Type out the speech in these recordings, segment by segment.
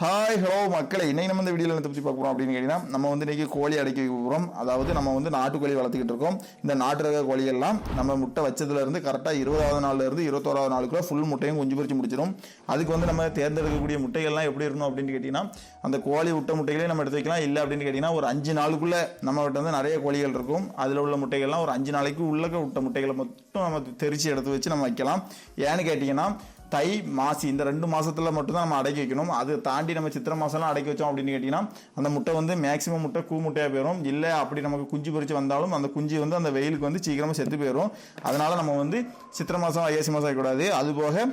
Hi hello மக்களை. இன்னைக்கு நம்ம இந்த வீடியோவில் என்ன பற்றி பார்க்க போகிறோம் அப்படின்னு கேட்டிங்கன்னா நம்ம வந்து இன்னைக்கு கோழி அடைக்க வைக்க போகிறோம் அதாவது நம்ம வந்து நாட்டுக்கோழி வளர்த்துக்கிட்டு இருக்கோம். இந்த நாட்டு ரக கோழியெல்லாம் நம்ம முட்டை வச்சதுலேருந்து கரெக்டாக இருபதாவது நாள்லேருந்து இருபத்தோராவது நாளுக்குள்ள ஃபுல் முட்டையும் குஞ்சு பறிச்சு முடிச்சிடும் அதுக்கு வந்து நம்ம தேர்ந்தெடுக்கக்கூடிய முட்டைகள்லாம் எப்படி இருக்கணும் அப்படின்னு கேட்டிங்கன்னா அந்த கோழி விட்ட முட்டைகளே நம்ம எடுத்து வைக்கலாம். இல்லை அப்படின்னு கேட்டிங்கன்னா ஒரு அஞ்சு நாளுக்குள்ளே நம்ம கிட்ட வந்து நிறைய கோழிகள் இருக்கும். அதில் உள்ள முட்டைகள்லாம் ஒரு அஞ்சு நாளைக்கு உள்ளக்க விட்ட முட்டைகளை மட்டும் நம்ம தெரிச்சு எடுத்து வச்சு நம்ம வைக்கலாம். ஏன்னு கேட்டிங்கன்னா தை மாசி இந்த ரெண்டு மாசத்துல மட்டும்தான் நம்ம அடக்கி வைக்கணும். அது தாண்டி நம்ம சித்திரை மாசம்லாம் அடக்கி வச்சோம் அப்படின்னு கேட்டிங்கன்னா அந்த முட்டை வந்து மேக்ஸிமம் முட்டை கூ முட்டையாக போயிடும் இல்லை அப்படி நமக்கு குஞ்சு பொரிச்சு வந்தாலும் அந்த குஞ்சு வந்து அந்த வெயிலுக்கு வந்து சீக்கிரமாக செத்து போயிடும் அதனால நம்ம வந்து சித்திரை மாதம் ஐயாசி மாதம் வைக்கக்கூடாது. அது போக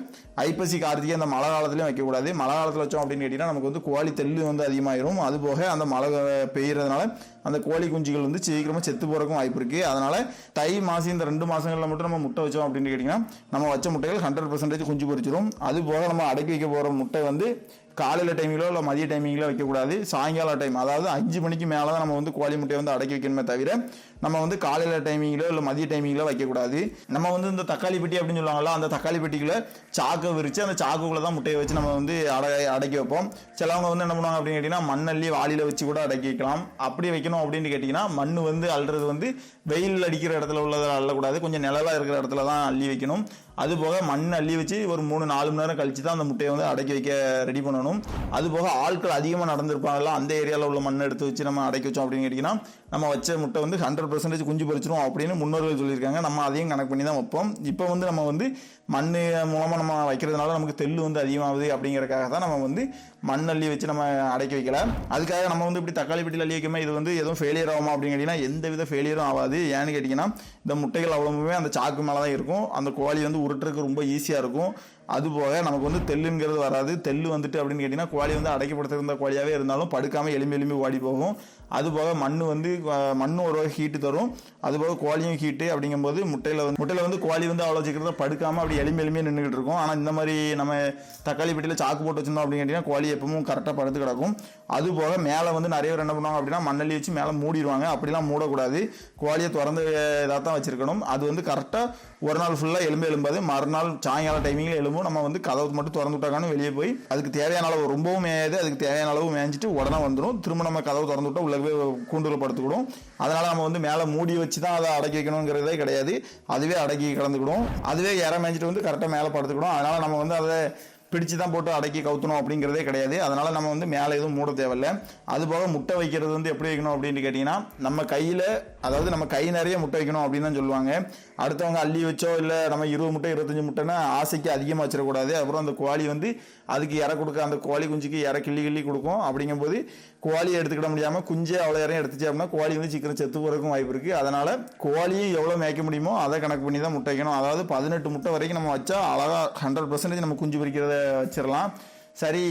ஐப்பசி கார்த்திகை அந்த மழை காலத்துலையும் வைக்கக்கூடாது. மழை காலத்தில் வச்சோம் அப்படின்னு கேட்டிங்கன்னா நமக்கு வந்து கோழி தெல்லு வந்து அதிகமாயிரும். அது போக அந்த மழை பெய்யறதுனால அந்த கோழி குஞ்சுகள் வந்து சீக்கிரமாக செத்து போகிறக்கும் வாய்ப்பு இருக்குது அதனால தை மாசி இந்த ரெண்டு மாதங்களில் மட்டும் நம்ம முட்டை வச்சோம் அப்படின்னு கேட்டிங்கன்னா நம்ம வச்ச முட்டைகள் ஹண்ட்ரட் பர்சன்டேஜ் குஞ்சு பொறிச்சு அது போக நம்ம அடக்கி வைக்க போகிற முட்டை வந்து காலையில் டைமிங்களோ இல்லை மதிய டைமிங்கிலோ வைக்கக்கூடாது. சாயங்கால டைம் அதாவது அஞ்சு மணிக்கு மேலே தான் நம்ம வந்து கோழி முட்டையை வந்து அடக்கி வைக்கணுமே தவிர நம்ம வந்து காலையில் டைமிங்கிலோ இல்லை மதிய டைமிங்கிலோ வைக்கக்கூடாது. நம்ம வந்து இந்த தக்காளி பெட்டி அப்படின்னு சொல்லுவாங்கல்ல அந்த தக்காளி பெட்டிக்குள்ளே சாக்கை விரித்து அந்த சாக்குக்குள்ளே தான் முட்டையை வச்சு நம்ம வந்து அட அடக்கி வைப்போம். சிலவங்க வந்து என்ன பண்ணுவாங்க அப்படின்னு கேட்டிங்கன்னா மண்ணள்ளி வாளியில் வச்சு கூட அடக்கி வைக்கலாம். அப்படி வைக்கணும் அப்படின்னு கேட்டிங்கன்னா மண் வந்து அள்ளுறது வந்து வெயில் அடிக்கிற இடத்துல உள்ளதை அள்ளக்கூடாது. கொஞ்சம் நிழலாக இருக்கிற இடத்துல தான் அள்ளி வைக்கணும். அது போக மண் அள்ளி வச்சு ஒரு மூணு நாலு மணி நேரம் கழிச்சு தான் அந்த முட்டையை வந்து அடக்கி வைக்க ரெடி பண்ணணும். அது போக ஆட்கள் அதிகமாக நடந்திருப்பாங்கல்ல அந்த ஏரியாவில் உள்ள மண்ணை எடுத்து வச்சு நம்ம அடைக்க வச்சோம் அப்படின்னு கேட்டிங்கன்னா நம்ம வச்ச முட்டை வந்து ஹண்ட்ரட் பர்சன்டேஜ் குஞ்சு பறிச்சிரும் அப்படின்னு முன்னோர்கள் சொல்லியிருக்காங்க. நம்ம அதையும் கணக்கு பண்ணி தான் வைப்போம். இப்போ வந்து நம்ம வந்து மண் மூலமாக நம்ம வைக்கிறதுனால நமக்கு தெல்லு வந்து அதிகமாகுது அப்படிங்கிறக்காக தான் நம்ம வந்து மண் அள்ளி வச்சு நம்ம அடைக்கி வைக்கல. அதுக்காக நம்ம வந்து இப்படி தக்காளி பெட்டியில் அள்ளி வைக்காம இது வந்து எதுவும் ஃபெயிலியர் ஆகுமா அப்படின்னு கேட்டிங்கன்னா எந்த வித ஃபெயிலியரும் ஆகாது. ஏன்னு கேட்டிங்கன்னா இந்த முட்டைகள் அவ்வளவுமே அந்த சாக்கு மேலே தான் இருக்கும். அந்த கோழி வந்து உருட்டுறதுக்கு ரொம்ப ஈஸியாக இருக்கும். அது போக நமக்கு வந்து தெல்லுங்கிறது வராது. தெல்லு வந்துட்டு அப்படின்னு கேட்டிங்கன்னா கோழி வந்து அடைக்கப்படுத்திருந்த கோழியாகவே இருந்தாலும் படுக்காமல் எலும்பி எலும்பி ஓடி போகும். அது போக மண் வந்து மண் ஒரு வகை ஹீட்டு தரும். அது போக கோழியும் ஹீட்டு அப்படிங்கும்போது முட்டையில் வந்து முட்டையில் வந்து கோழி வந்து அவ்வளோ சீக்கிரத்தில் படுக்காமல் அப்படி எலும்பி எலும்பி நின்றுக்கிட்டு இருக்கும். ஆனால் இந்த மாதிரி நம்ம தக்காளி பெட்டியில் சாக்கு போட்டு வச்சிருந்தோம் அப்படின்னு கேட்டிங்கன்னா கோழி எப்பவும் கரெக்டாக படுத்து கிடக்கும். அது போக மேலே வந்து நிறைய பேர் என்ன பண்ணுவாங்க அப்படின்னா மண்ணள்ளி வச்சு மேலே மூடிடுவாங்க. அப்படிலாம் மூடக்கூடாது. கோழியை திறந்து இதாக தான் வச்சிருக்கணும். அது வந்து கரெக்டாக ஒரு நாள் ஃபுல்லாக எலும்பு எலும்பாது. மறுநாள் சாயங்கால டைமிங்கில் எலும்பும் நம்ம வந்து கதவு மட்டும் திறந்து விட்டாக்கானு வெளியே போய். அதுக்கு தேவையான அளவு ரொம்பவும் மேயாது அதுக்கு தேவையான அளவு மேய்ஞ்சிட்டு உடனே வந்துடும் திரும்ப நம்ம கதவு திறந்து விட்டா உள்ள போய் கூண்டுல படுத்துக்கிடும். அதனால நம்ம வந்து மேலே மூடி வச்சு தான் அதை அடக்கி வைக்கணுங்கிறதே கிடையாது. அதுவே அடக்கி கிடந்துக்கிடும். அதுவே இற மேய்ஞ்சிட்டு வந்து கரெக்டாக மேலே படுத்துக்கிடும். அதனால நம்ம வந்து அதை பிடிச்சு தான் போட்டு அடக்கி கவுத்தணும் அப்படிங்கிறதே கிடையாது. அதனால நம்ம வந்து மேலே எதுவும் மூட தேவையில்லை. அது போக முட்டை வைக்கிறது வந்து எப்படி வைக்கணும் அப்படின்னு கேட்டிங்கன்னா நம்ம கையில் அதாவது நம்ம கை நிறைய முட்டை வைக்கணும் அப்படின்னு தான் சொல்லுவாங்க. அடுத்தவங்க அள்ளி வச்சோ இல்லை நம்ம இருபது முட்டை இருபத்தஞ்சு முட்டைன்னா ஆசைக்கு அதிகமாக வச்சிடக்கூடாது. அப்புறம் அந்த கோழி வந்து அதுக்கு இற கொடுக்க அந்த கோழி குஞ்சுக்கு இற கிள்ளி கிள்ளி கொடுக்கும். அப்படிங்கும்போது கோழியை எடுத்துக்கிட முடியாமல் குஞ்சே அவ்வளோ இறையும் எடுத்துச்சு அப்படின்னா கோழி வந்து சீக்கிரம் செத்து போகிறதுக்கும் வாய்ப்பு இருக்குது அதனால் கோழியை எவ்வளோ மேய்க்க முடியுமோ அதை கணக்கு பண்ணி தான் முட்டை வைக்கணும். அதாவது பதினெட்டு முட்டை வரைக்கும் நம்ம வச்சா அழகாக ஹண்ட்ரட் பர்சன்டேஜ் நம்ம குஞ்சு பிரிக்கிறத வச்சிடலாம். சரி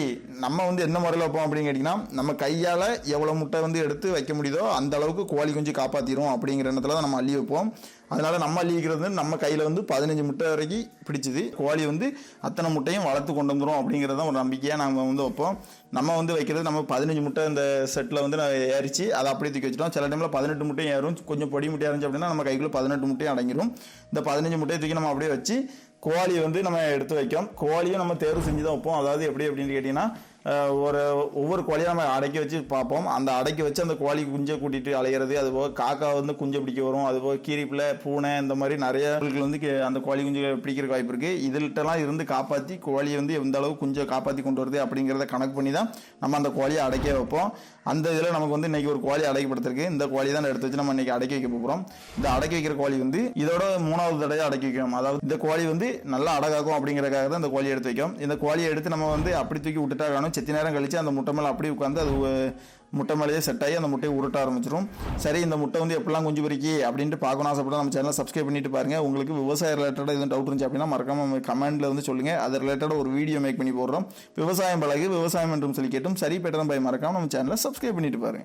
நம்ம வந்து எந்த முறையில் வைப்போம் அப்படின்னு கேட்டிங்கன்னா நம்ம கையால் எவ்வளோ முட்டை வந்து எடுத்து வைக்க முடியுதோ அந்த அளவுக்கு கோழி குஞ்சு காப்பாற்றிடும் அப்படிங்கிற எண்ணத்தில் தான் நம்ம அள்ளி வைப்போம். அதனால நம்ம அள்ளி நம்ம கையில் வந்து பதினஞ்சு முட்டை வரைக்கும் பிடிச்சிது. கோழி வந்து அத்தனை முட்டையும் வளர்த்து கொண்டு வந்துடும் அப்படிங்கிறது தான் ஒரு நம்பிக்கையாக நாங்கள் வந்து வைப்போம். நம்ம வந்து வைக்கிறது நம்ம பதினஞ்சு முட்டை இந்த செட்டில் வந்து நான் ஏறிச்சு அதை அப்படியே தூக்கி வச்சிட்டோம். சில டைமில் பதினெட்டு முட்டையும் ஏறும். கொஞ்சம் பொடி முட்டையாக இருந்துச்சு அப்படின்னா நம்ம கைக்குள்ளே பதினெட்டு முட்டையும் அடங்கிடும் இந்த பதினஞ்சு முட்டையை தூக்கி நம்ம அப்படியே வச்சு கோழியை வந்து நம்ம எடுத்து வைக்கோம் கோழியும் நம்ம தேர்வு செஞ்சு தான் வைப்போம். அதாவது எப்படி அப்படின்னு கேட்டிங்கன்னா ஒரு ஒவ்வொரு கோழியை நம்ம அடக்கி வச்சு பார்ப்போம். அந்த அடக்கி வச்சு அந்த கோழி குஞ்சை கூட்டிட்டு அலைகிறது அதுபோக காக்கா வந்து குஞ்சை பிடிக்க வரும் அதுபோக கீரிப்பில் பூனை இந்த மாதிரி நிறைய வந்து அந்த கோழி குஞ்சு பிடிக்கிற வாய்ப்பு இருக்குது இதுலட்டெல்லாம் இருந்து காப்பாற்றி கோழியை வந்து எந்த அளவு குஞ்சை காப்பாற்றி கொண்டு வருது அப்படிங்கிறத கணக்கு பண்ணி தான் நம்ம அந்த கோழியை அடக்கி வைப்போம். அந்த இதில் நமக்கு வந்து இன்னைக்கு ஒரு கோழி அடக்கப்படுத்திருக்கு இந்த கோழி தான் எடுத்து வச்சு நம்ம இன்னைக்கு அடக்கி வைக்க போகிறோம் இந்த அடக்கி வைக்கிற கோழி வந்து இதோட மூணாவது தடவை அடக்கி வைக்கும் அதாவது இந்த கோழி வந்து நல்லா அடகாக்கும் அப்படிங்கிறதுக்காக தான் இந்த கோழியை எடுத்து வைக்கும் இந்த கோழியை எடுத்து நம்ம வந்து அப்படி தூக்கி விட்டுட்டா வேணும். செத்தி நேரம் கழிச்சு அந்த முட்டை மேலே அப்படி உட்காந்து அது முட்டை மேலேயே செட் ஆகி அந்த முட்டையை உருட்ட ஆரம்பிச்சிடும் சரி இந்த முட்டை வந்து எப்படிலாம் குஞ்சு பொறிக்கி அப்படின்ட்டு பார்க்கணும் ஆசைப்பட்டா நம்ம சேனலை சப்ஸ்கிரைப் பண்ணிட்டு பாருங்கள் உங்களுக்கு விவசாய ரிலேட்டடாக எதுவும் டவுட் இருந்துச்சு அப்படின்னா மறக்காம கமெண்ட்டில் வந்து சொல்லுங்கள் அது ரிலேட்டடாக ஒரு வீடியோ மேக் பண்ணி போடுறோம். விவசாயம் பழகு விவசாயம் என்றும் சொல்லி கேட்டும். சரி பெற்றதும் பை மறக்காம நம்ம சேனலை சப்ஸ்கிரைப் பண்ணிட்டு பாருங்க.